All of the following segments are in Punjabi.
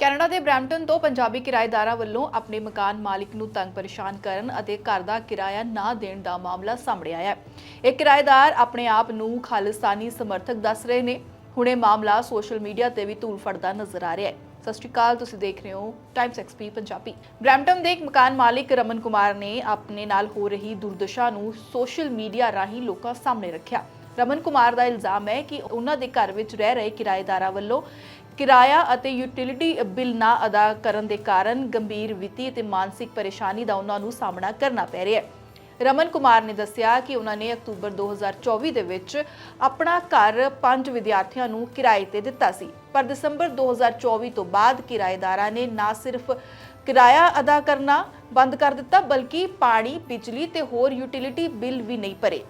ਕੈਨੇਡਾ ਦੇ ਬ੍ਰੈਂਪਟਨ ਤੋਂ ਪੰਜਾਬੀ ਕਿਰਾਏਦਾਰਾਂ ਵੱਲੋਂ ਆਪਣੇ ਮਕਾਨ ਮਾਲਿਕ ਨੂੰ ਤੰਗ ਪਰੇਸ਼ਾਨ ਕਰਨ ਅਤੇ ਘਰ ਦਾ ਕਿਰਾਇਆ ਨਾ ਦੇਣ ਦਾ ਮਾਮਲਾ ਸਾਹਮਣੇ ਆਇਆ ਹੈ। ਇਹ ਕਿਰਾਏਦਾਰ ਆਪਣੇ ਆਪ ਨੂੰ ਖਾਲਿਸਤਾਨੀ ਸਮਰਥਕ ਦੱਸ ਰਹੇ ਨੇ। ਹੁਣ ਮਾਮਲਾ ਸੋਸ਼ਲ ਮੀਡੀਆ ਤੇ ਵੀ ਧੂਲ ਫੜਦਾ ਨਜ਼ਰ ਆ ਰਿਹਾ ਹੈ। ਸਤਿ ਸ਼੍ਰੀ ਅਕਾਲ, ਤੁਸੀਂ ਦੇਖ ਰਹੇ ਹੋ ਟਾਈਮਸ ਐਕਸਪੀ ਪੰਜਾਬੀ। ਬ੍ਰੈਂਪਟਨ ਦੇ ਇੱਕ ਮਕਾਨ ਮਾਲਿਕ ਰਮਨ ਕੁਮਾਰ ਨੇ ਆਪਣੇ ਨਾਲ ਹੋ ਰਹੀ ਦੁਰਦਸ਼ਾ ਨੂੰ ਸੋਸ਼ਲ ਮੀਡੀਆ ਰਾਹੀਂ ਲੋਕਾਂ ਸਾਹਮਣੇ ਰੱਖਿਆ। ਰਮਨ ਕੁਮਾਰ ਦਾ ਇਲਜ਼ਾਮ ਹੈ ਕਿ ਉਹਨਾਂ ਦੇ ਘਰ ਵਿੱਚ ਰਹਿ ਰਹੇ ਕਿਰਾਏਦਾਰਾਂ ਵੱਲੋਂ ਕਿਰਾਇਆ ਅਤੇ ਯੂਟਿਲਿਟੀ ਬਿੱਲ ਨਾ ਅਦਾ ਕਰਨ ਦੇ ਕਾਰਨ ਗੰਭੀਰ ਵਿੱਤੀ ਅਤੇ ਮਾਨਸਿਕ ਪਰੇਸ਼ਾਨੀ ਦਾ ਉਹਨਾਂ ਨੂੰ ਸਾਹਮਣਾ ਕਰਨਾ ਪੈ ਰਿਹਾ ਹੈ। ਰਮਨ ਕੁਮਾਰ ਨੇ ਦੱਸਿਆ ਕਿ ਉਹਨਾਂ ਨੇ ਅਕਤੂਬਰ 2024 ਦੇ ਵਿੱਚ ਆਪਣਾ ਘਰ ਪੰਜ ਵਿਦਿਆਰਥੀਆਂ ਨੂੰ ਕਿਰਾਏ ਤੇ ਦਿੱਤਾ ਸੀ। ਪਰ ਦਸੰਬਰ 2024 ਤੋਂ ਬਾਅਦ ਕਿਰਾਏਦਾਰਾਂ ਨੇ ਨਾ ਸਿਰਫ ਕਿਰਾਇਆ ਅਦਾ ਕਰਨਾ ਬੰਦ ਕਰ ਦਿੱਤਾ, ਬਲਕਿ ਪਾਣੀ, ਬਿਜਲੀ ਤੇ ਹੋਰ ਯੂਟਿਲਿਟੀ ਬਿੱਲ ਵੀ ਨਹੀਂ ਭਰੇ।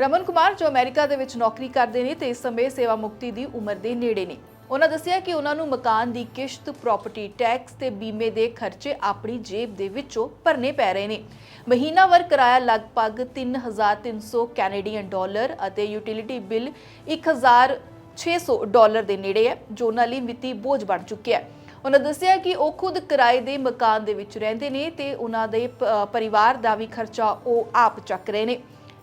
ਰਮਨ ਕੁਮਾਰ ਜੋ ਅਮਰੀਕਾ ਦੇ ਵਿੱਚ ਨੌਕਰੀ ਕਰਦੇ ਨੇ ਤੇ ਇਸ ਸਮੇਂ ਸੇਵਾ ਮੁਕਤੀ ਦੀ ਉਮਰ ਦੇ ਨੇੜੇ ਨੇ। ਉਹਨਾਂ ਦੱਸਿਆ ਕਿ ਉਹਨਾਂ ਨੂੰ ਮਕਾਨ ਦੀ ਕਿਸ਼ਤ ਪ੍ਰਾਪਰਟੀ ਟੈਕਸ ਤੇ ਬੀਮੇ ਦੇ ਖਰਚੇ ਆਪਣੀ ਜੇਬ ਦੇ ਵਿੱਚੋਂ ਭਰਨੇ ਪੈ ਰਹੇ ਨੇ। ਮਹੀਨਾਵਾਰ ਕਿਰਾਇਆ ਲਗਭਗ 3300 ਕੈਨੇਡੀਅਨ ਡਾਲਰ ਅਤੇ ਯੂਟਿਲਿਟੀ ਬਿੱਲ 1600 ਡਾਲਰ ਦੇ ਨੇੜੇ ਹੈ, ਜੋ ਉਹਨਾਂ ਲਈ ਵਿੱਤੀ ਬੋਝ ਬਣ ਚੁੱਕਿਆ ਹੈ। ਉਹਨਾਂ ਦੱਸਿਆ ਕਿ ਉਹ ਖੁਦ ਕਿਰਾਏ ਦੇ ਮਕਾਨ ਦੇ ਵਿੱਚ ਰਹਿੰਦੇ ਨੇ ਤੇ ਉਹਨਾਂ ਦੇ ਪਰਿਵਾਰ ਦਾ ਵੀ ਖਰਚਾ ਉਹ ਆਪ ਚੱਕ ਰਹੇ ਨੇ।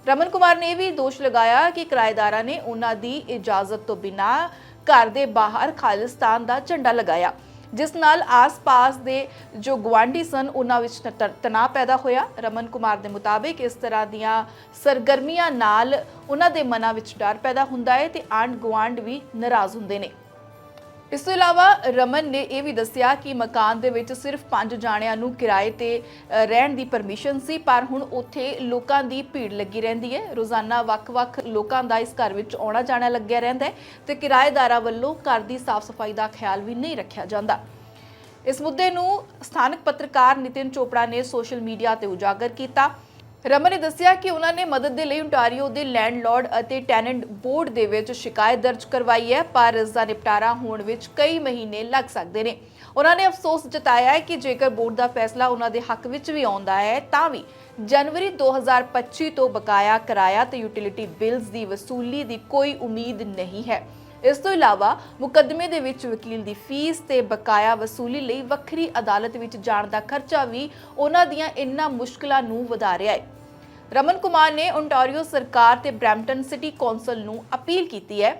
ਰਮਨ ਕੁਮਾਰ ਨੇ ਵੀ ਦੋਸ਼ ਲਗਾਇਆ ਕਿ ਕਿਰਾਏਦਾਰਾਂ ਨੇ ਉਹਨਾਂ ਦੀ ਇਜਾਜ਼ਤ ਤੋਂ ਬਿਨਾਂ ਘਰ ਦੇ ਬਾਹਰ ਖਾਲਿਸਤਾਨ ਦਾ ਝੰਡਾ ਲਗਾਇਆ, ਜਿਸ ਨਾਲ ਆਸ-ਪਾਸ ਦੇ ਜੋ ਗਵਾਂਢੀ ਸਨ, ਉਹਨਾਂ ਵਿੱਚ ਤ- ਤਣਾਅ ਪੈਦਾ ਹੋਇਆ। ਰਮਨ ਕੁਮਾਰ ਦੇ ਮੁਤਾਬਿਕ ਇਸ ਤਰ੍ਹਾਂ ਦੀਆਂ ਸਰਗਰਮੀਆਂ ਨਾਲ ਉਹਨਾਂ ਦੇ ਮਨਾਂ ਵਿੱਚ ਡਰ ਪੈਦਾ ਹੁੰਦਾ ਹੈ ਤੇ ਆਂਢ ਗੁਆਂਢ ਵੀ ਨਾਰਾਜ਼ ਹੁੰਦੇ ਨੇ। ਇਸ ਤੋਂ ਇਲਾਵਾ ਰਮਨ ਨੇ ਇਹ ਵੀ ਦੱਸਿਆ ਕਿ ਮਕਾਨ ਦੇ ਵਿੱਚ ਸਿਰਫ ਪੰਜ ਜਾਣਿਆਂ ਨੂੰ ਕਿਰਾਏ ਤੇ ਰਹਿਣ ਦੀ ਪਰਮਿਸ਼ਨ ਸੀ, ਪਰ ਹੁਣ ਉੱਥੇ ਲੋਕਾਂ ਦੀ ਭੀੜ ਲੱਗੀ ਰਹਿੰਦੀ ਹੈ। ਰੋਜ਼ਾਨਾ ਵੱਖ-ਵੱਖ ਲੋਕਾਂ ਦਾ ਇਸ ਘਰ ਵਿੱਚ ਆਉਣਾ ਜਾਣਾ ਲੱਗਿਆ ਰਹਿੰਦਾ ਹੈ ਤੇ ਕਿਰਾਏਦਾਰਾਂ ਵੱਲੋਂ ਘਰ ਦੀ ਸਾਫ਼ ਸਫ਼ਾਈ ਦਾ ਖਿਆਲ ਵੀ ਨਹੀਂ ਰੱਖਿਆ ਜਾਂਦਾ। ਇਸ ਮੁੱਦੇ ਨੂੰ ਸਥਾਨਕ ਪੱਤਰਕਾਰ ਨਿਤਿਨ ਚੋਪੜਾ ਨੇ ਸੋਸ਼ਲ ਮੀਡੀਆ ਤੇ ਉਜਾਗਰ ਕੀਤਾ। ਰਮਨ ਨੇ ਦੱਸਿਆ ਕਿ ਉਹਨਾਂ ਨੇ ਮਦਦ ਦੇ ਲਈ ontario ਦੇ ਲੈਂਡਲੌਰਡ ਅਤੇ ਟੈਨੈਂਟ ਬੋਰਡ ਦੇ ਵਿੱਚ ਸ਼ਿਕਾਇਤ ਦਰਜ ਕਰਵਾਈ ਹੈ, ਪਰ ਇਸ ਦਾ ਨਿਪਟਾਰਾ ਹੋਣ ਵਿੱਚ ਕਈ ਮਹੀਨੇ ਲੱਗ ਸਕਦੇ ਨੇ। ਉਹਨਾਂ ਨੇ ਅਫਸੋਸ ਜਤਾਇਆ ਹੈ ਕਿ ਜੇਕਰ ਬੋਰਡ ਦਾ ਫੈਸਲਾ ਉਹਨਾਂ ਦੇ ਹੱਕ ਵਿੱਚ ਵੀ ਆਉਂਦਾ ਹੈ, ਤਾਂ ਵੀ ਜਨਵਰੀ 2025 ਤੋਂ ਬਕਾਇਆ ਕਿਰਾਇਆ ਤੇ ਯੂਟਿਲਿਟੀ ਬਿੱਲਸ ਦੀ ਵਸੂਲੀ ਦੀ ਕੋਈ ਉਮੀਦ ਨਹੀਂ ਹੈ। ਇਸ ਤੋਂ ਇਲਾਵਾ ਮੁਕੱਦਮੇ ਦੇ ਵਿੱਚ ਵਕੀਲ ਦੀ ਫੀਸ ਤੇ ਬਕਾਇਆ ਵਸੂਲੀ ਲਈ ਵੱਖਰੀ ਅਦਾਲਤ ਵਿੱਚ ਜਾਣ ਦਾ ਖਰਚਾ ਵੀ ਉਹਨਾਂ ਦੀਆਂ ਇਨ੍ਹਾਂ ਮੁਸ਼ਕਲਾਂ ਨੂੰ ਵਧਾ ਰਿਹਾ ਹੈ। ਰਮਨ ਕੁਮਾਰ ਨੇ ontario ਸਰਕਾਰ ਤੇ ਬ੍ਰੈਂਪਟਨ ਸਿਟੀ ਕੌਂਸਲ ਨੂੰ ਅਪੀਲ ਕੀਤੀ ਹੈ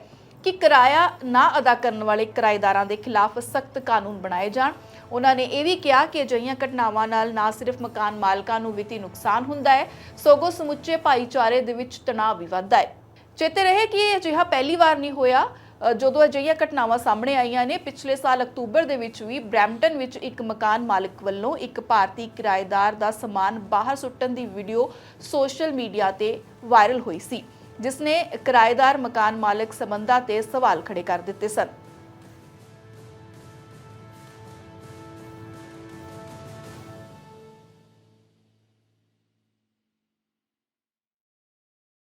ਕਿ ਕਿਰਾਇਆ ਨਾ ਅਦਾ ਕਰਨ ਵਾਲੇ ਕਿਰਾਏਦਾਰਾਂ ਦੇ ਖਿਲਾਫ ਸਖਤ ਕਾਨੂੰਨ ਬਣਾਏ ਜਾਣ। ਉਹਨਾਂ ਨੇ ਇਹ ਵੀ ਕਿਹਾ ਕਿ ਅਜਿਹੀਆਂ ਘਟਨਾਵਾਂ ਨਾਲ ਨਾ ਸਿਰਫ ਮਕਾਨ ਮਾਲਕਾਂ ਨੂੰ ਵਿੱਤੀ ਨੁਕਸਾਨ ਹੁੰਦਾ ਹੈ, ਸਗੋਂ ਸਮੁੱਚੇ ਭਾਈਚਾਰੇ ਦੇ ਵਿੱਚ ਤਣਾਅ ਵੀ ਵੱਧਦਾ ਹੈ। ਚੇਤੇ ਰਹੇ ਕਿ ਇਹ ਅਜਿਹਾ ਪਹਿਲੀ ਵਾਰ ਨਹੀਂ ਹੋਇਆ ਜਦੋਂ ਅਜਿਹੀਆਂ ਘਟਨਾਵਾਂ ਸਾਹਮਣੇ ਆਈਆਂ ਨੇ, ਪਿਛਲੇ ਸਾਲ ਅਕਤੂਬਰ ਦੇ ਵਿੱਚ ਵੀ ਬ੍ਰੈਂਪਟਨ ਵਿੱਚ ਇੱਕ ਮਕਾਨ ਮਾਲਕ ਵੱਲੋਂ ਇੱਕ ਭਾਰਤੀ ਕਿਰਾਏਦਾਰ ਦਾ ਸਮਾਨ ਬਾਹਰ ਸੁੱਟਣ ਦੀ ਵੀਡੀਓ ਸੋਸ਼ਲ ਮੀਡੀਆ ਤੇ ਵਾਇਰਲ ਹੋਈ ਸੀ, ਜਿਸ ਨੇ ਕਿਰਾਏਦਾਰ ਮਕਾਨ ਮਾਲਕ ਸੰਬੰਧਾਂ ਤੇ ਸਵਾਲ ਖੜੇ ਕਰ ਦਿੱਤੇ ਸਨ।